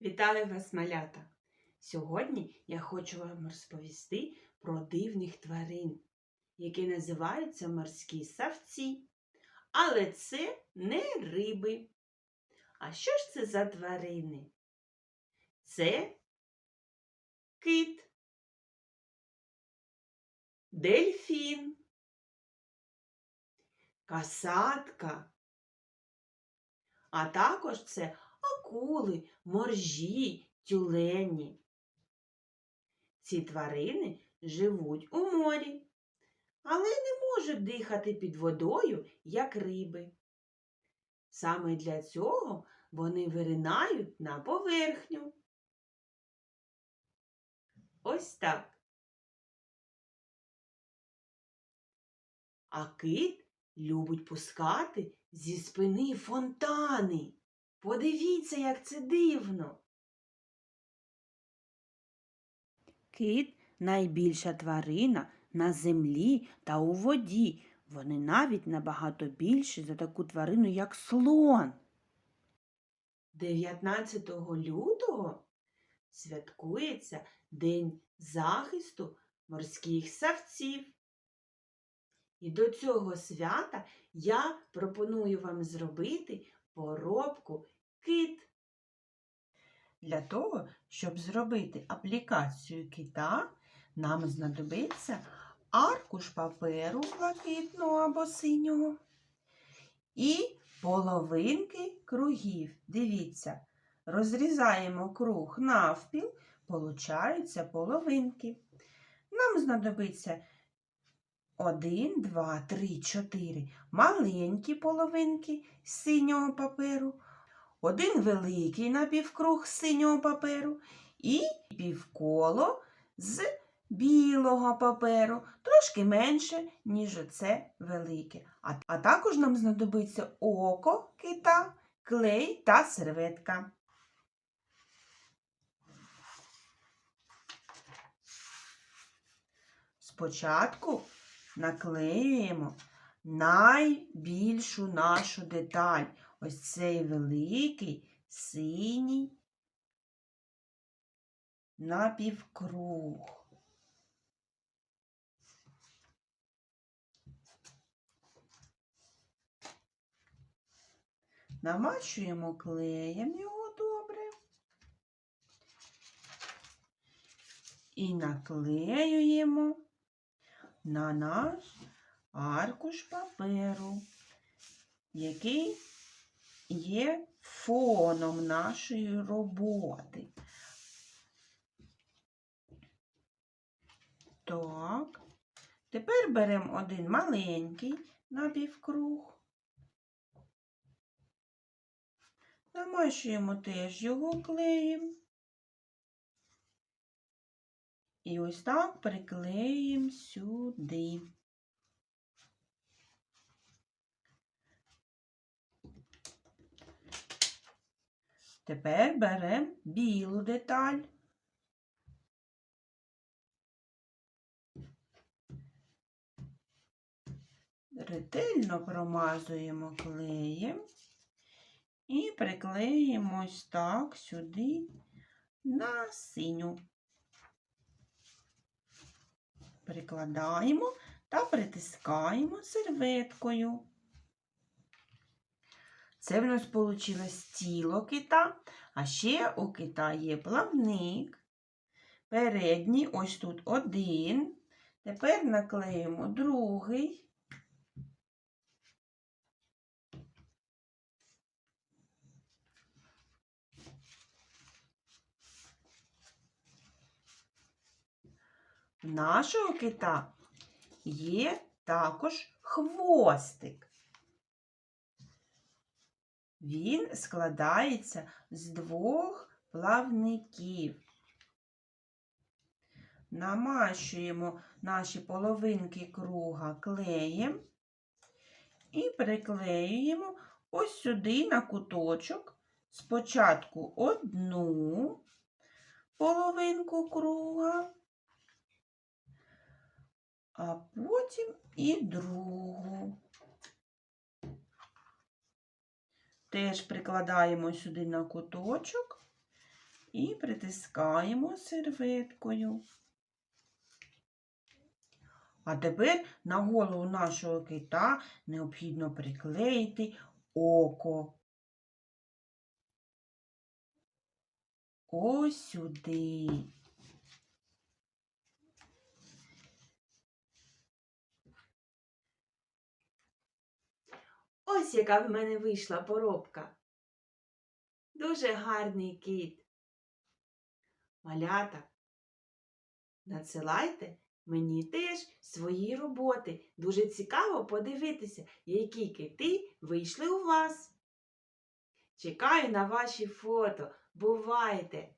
Вітаю вас, малята! Сьогодні я хочу вам розповісти про дивних тварин, які називаються морські савці. Але це не риби. А що ж це за тварини? Це кит, дельфін, касатка, а також це акули, моржі, тюлені. Ці тварини живуть у морі, але не можуть дихати під водою, як риби. Саме для цього вони виринають на поверхню. Ось так. А кит любить пускати зі спини фонтани. Подивіться, як це дивно. Кит найбільша тварина на землі та у воді. Вони навіть набагато більші за таку тварину, як слон. 19 лютого святкується День захисту морських савців. І до цього свята я пропоную вам зробити поробку кит. Для того, щоб зробити аплікацію кита, нам знадобиться аркуш паперу блакитного або синього і половинки кругів. Дивіться, розрізаємо круг навпіл, получаються половинки. Нам знадобиться 1, 2, 3, 4 маленькі половинки синього паперу, один великий напівкруг з синього паперу і півколо з білого паперу, трошки менше, ніж оце велике. А, а також нам знадобиться око кита, клей та серветка. Спочатку наклеюємо найбільшу нашу деталь. Ось цей великий синій напівкруг. Намащуємо клеєм його добре. І наклеюємо на наш аркуш паперу, який є фоном нашої роботи. Так, тепер беремо один маленький напівкруг. Намащуємо теж його клеєм. І ось так приклеїмо сюди. Тепер беремо білу деталь. Ретельно промазуємо клеєм і приклеїмо ось так сюди на синю. Прикладаємо та притискаємо серветкою. Це в нас вийшло тіло кита, а ще у кита є плавник. Передній, ось тут один. Тепер наклеїмо другий. В нашого кита є також хвостик. Він складається з двох плавників. Намащуємо наші половинки круга клеєм і приклеюємо ось сюди на куточок спочатку одну половинку круга, а потім і другу. Теж прикладаємо сюди на куточок і притискаємо серветкою. А тепер на голову нашого кита необхідно приклеїти око. Ось сюди. Ось яка в мене вийшла поробка. Дуже гарний кіт. Малята, надсилайте мені теж свої роботи. Дуже цікаво подивитися, які кити вийшли у вас. Чекаю на ваші фото. Бувайте!